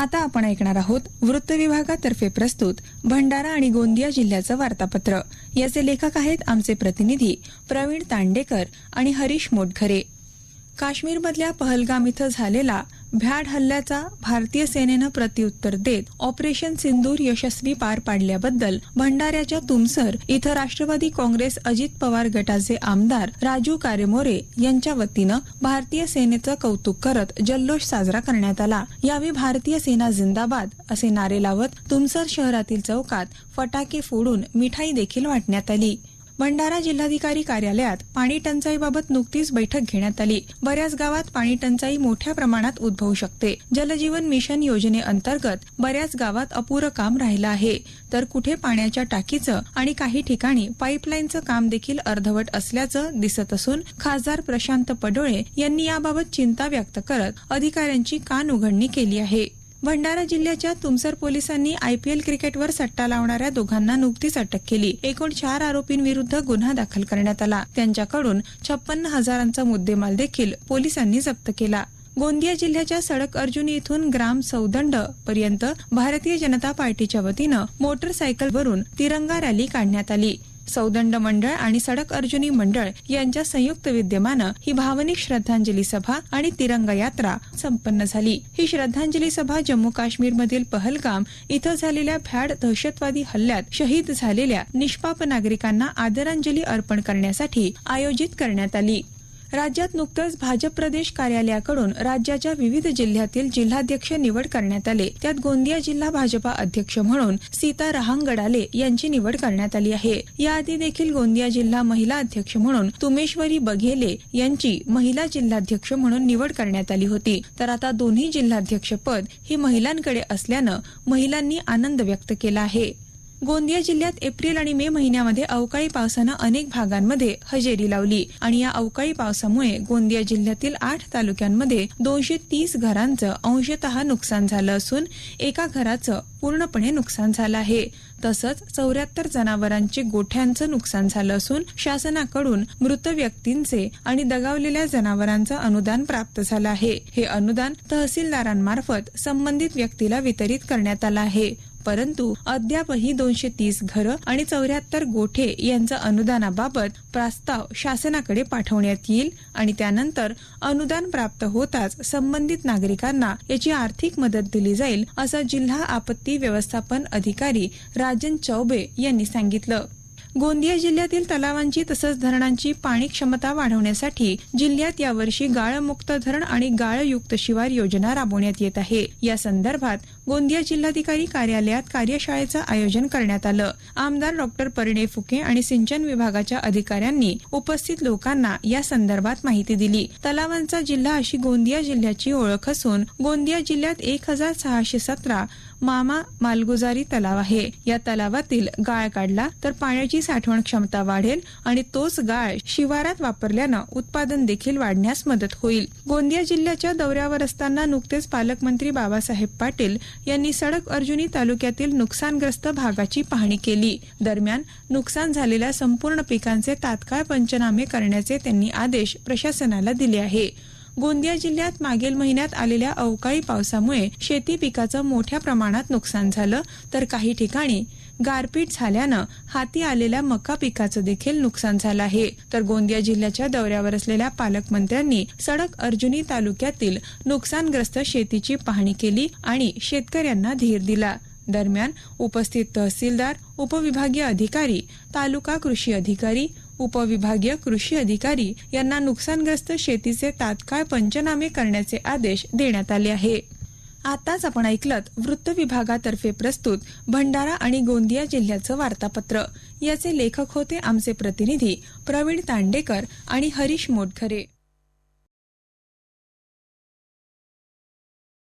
आता आपण ऐकणार आहोत वृत्त विभागातर्फे प्रस्तुत भंडारा आणि गोंदिया जिल्ह्याचं वार्तापत्र. याचे लेखक आहेत आमचे प्रतिनिधी प्रवीण तांडेकर आणि हरीश मोटघरे. काश्मीरमधल्या पहलगाम इथं झालेला भ्याड हल्ल्याचा भारतीय सेनेनं प्रत्युत्तर देत ऑपरेशन सिंदूर यशस्वी पार पाडल्याबद्दल भंडाऱ्याच्या तुमसर इथं राष्ट्रवादी काँग्रेस अजित पवार गटाचे आमदार राजू कारेमोरे यांच्या वतीनं भारतीय सेनेचं कौतुक करत जल्लोष साजरा करण्यात आला. यावेळी भारतीय सेना जिंदाबाद असे नारे लावत तुमसर शहरातील चौकात फटाके फोडून मिठाई देखील वाटण्यात आली. भंडारा जिल्हाधिकारी कार्यालयात पाणी टंचाईबाबत नुकतीच बैठक घेण्यात आली. बऱ्याच गावात पाणी टंचाई मोठ्या प्रमाणात उद्भवू शकते. जलजीवन मिशन योजनेअंतर्गत बऱ्याच गावात अपुरं काम राहिलं आहे. तर कुठे पाण्याच्या टाकीचं आणि काही ठिकाणी पाईपलाईनचं काम देखील अर्धवट असल्याचं दिसत असून खासदार प्रशांत पडोळे यांनी याबाबत चिंता व्यक्त करत अधिकाऱ्यांची कान उघडणी केली आहे. भंडारा जिल्ह्याच्या तुमसर पोलिसांनी आयपीएल क्रिकेटवर सट्टा लावणाऱ्या दोघांना नुकतीच अटक केली. एकूण चार आरोपींविरुद्ध गुन्हा दाखल करण्यात आला. त्यांच्याकडून छप्पन्न हजारांचा मुद्देमाल देखील पोलिसांनी जप्त केला. गोंदिया जिल्ह्याच्या सडक अर्जुनी इथून ग्राम सौदंड पर्यंत भारतीय जनता पार्टीच्या वतीनं मोटरसायकलवरून तिरंगा रॅली काढण्यात आली. सौदंड मंडळ आणि सडक अर्जुनी मंडळ यांच्या संयुक्त विद्यमानं ही भावनिक श्रद्धांजली सभा आणि तिरंगा यात्रा संपन्न झाली. ही श्रद्धांजली सभा जम्मू काश्मीरमधील पहलगाम इथं झालेल्या भ्याड दहशतवादी हल्ल्यात शहीद झालेल्या निष्पाप नागरिकांना आदरांजली अर्पण करण्यासाठी आयोजित करण्यात आली. राज्यात नुकतंच भाजप प्रदेश कार्यालयाकडून राज्याच्या विविध जिल्ह्यातील जिल्हाध्यक्ष निवड करण्यात आले. त्यात गोंदिया जिल्हा भाजपा अध्यक्ष म्हणून सीता रहांगडाले यांची निवड करण्यात आली आहे. याआधी देखील गोंदिया जिल्हा महिला अध्यक्ष म्हणून तुमेश्वरी बघेले यांची महिला जिल्हाध्यक्ष म्हणून निवड करण्यात आली होती. तर आता दोन्ही जिल्हाध्यक्ष पद ही महिलांकडे असल्यानं महिलांनी आनंद व्यक्त केला आहे. गोंदिया जिल्ह्यात एप्रिल आणि मे महिन्यामध्ये अवकाळी पावसानं अनेक भागांमध्ये हजेरी लावली. आणि या अवकाळी पावसामुळे गोंदिया जिल्ह्यातील आठ तालुक्यांमध्ये दोनशे तीस घरांचं अंशतः नुकसान झालं असून एका घराचं पूर्णपणे नुकसान झालं आहे. तसंच चौऱ्याहत्तर जनावरांचे गोठ्यांचं नुकसान झालं असून शासनाकडून मृत व्यक्तींचे आणि दगावलेल्या जनावरांचं अनुदान प्राप्त झालं आहे. हे अनुदान तहसीलदारांमार्फत संबंधित व्यक्तीला वितरित करण्यात आलं आहे. परंतु अद्यापही दोनशे तीस घरं आणि चौऱ्याहत्तर गोठे यांचा अनुदानाबाबत प्रस्ताव शासनाकडे पाठवण्यात येईल आणि त्यानंतर अनुदान प्राप्त होताच संबंधित नागरिकांना याची आर्थिक मदत दिली जाईल असं जिल्हा आपत्ती व्यवस्थापन अधिकारी राजन चौबे यांनी सांगितलं. गोंदिया जिल्ह्यातील तलावांची तसंच धरणांची पाणी क्षमता वाढवण्यासाठी जिल्ह्यात यावर्षी गाळमुक्त धरण आणि गाळयुक्त शिवार योजना राबवण्यात येत आहे. या संदर्भात गोंदिया जिल्हाधिकारी कार्यालयात कार्यशाळेचं आयोजन करण्यात आलं. आमदार डॉक्टर परिणय फुके आणि सिंचन विभागाच्या अधिकाऱ्यांनी उपस्थित लोकांना या संदर्भात माहिती दिली. तलावांचा जिल्हा अशी गोंदिया जिल्ह्याची ओळख असून गोंदिया जिल्ह्यात एक हजार सहाशे सतरा मामा मालगुजारी तलाव आहे. या तलावातील गाळ काढला तर पाण्याची साठवण क्षमता वाढेल आणि तोच गाळ शिवारात वापरल्यानं उत्पादन देखील वाढण्यास मदत होईल. गोंदिया जिल्ह्याच्या दौऱ्यावर असताना नुकतेच पालकमंत्री बाबासाहेब पाटील यांनी सडक अर्जुनी तालुक्यातील नुकसानग्रस्त भागाची पाहणी केली. दरम्यान नुकसान झालेल्या संपूर्ण पिकांचे तात्काळ पंचनामे करण्याचे त्यांनी आदेश प्रशासनाला दिले आहे. गोंदिया जिल्ह्यात मागील महिन्यात आलेल्या अवकाळी पावसामुळे शेती पिकाचं मोठ्या प्रमाणात नुकसान झालं तर काही ठिकाणी गारपीट झाल्यानं हाती आलेल्या मका पिकाचं देखील नुकसान झालं आहे. तर गोंदिया जिल्ह्याच्या दौऱ्यावर असलेल्या पालकमंत्र्यांनी सडक अर्जुनी तालुक्यातील नुकसानग्रस्त शेतीची पाहणी केली आणि शेतकऱ्यांना धीर दिला. दरम्यान उपस्थित तहसीलदार उपविभागीय अधिकारी तालुका कृषी अधिकारी उपविभागीय कृषी अधिकारी यांना नुकसानग्रस्त शेतीचे तात्काळ पंचनामे करण्याचे आदेश देण्यात आले आहे. आताच आपण ऐकलत वृत्त विभागातर्फे प्रस्तुत भंडारा आणि गोंदिया जिल्ह्याचं वार्तापत्र. याचे लेखक होते आमचे प्रतिनिधी प्रवीण तांडेकर आणि हरीश मोटघरे.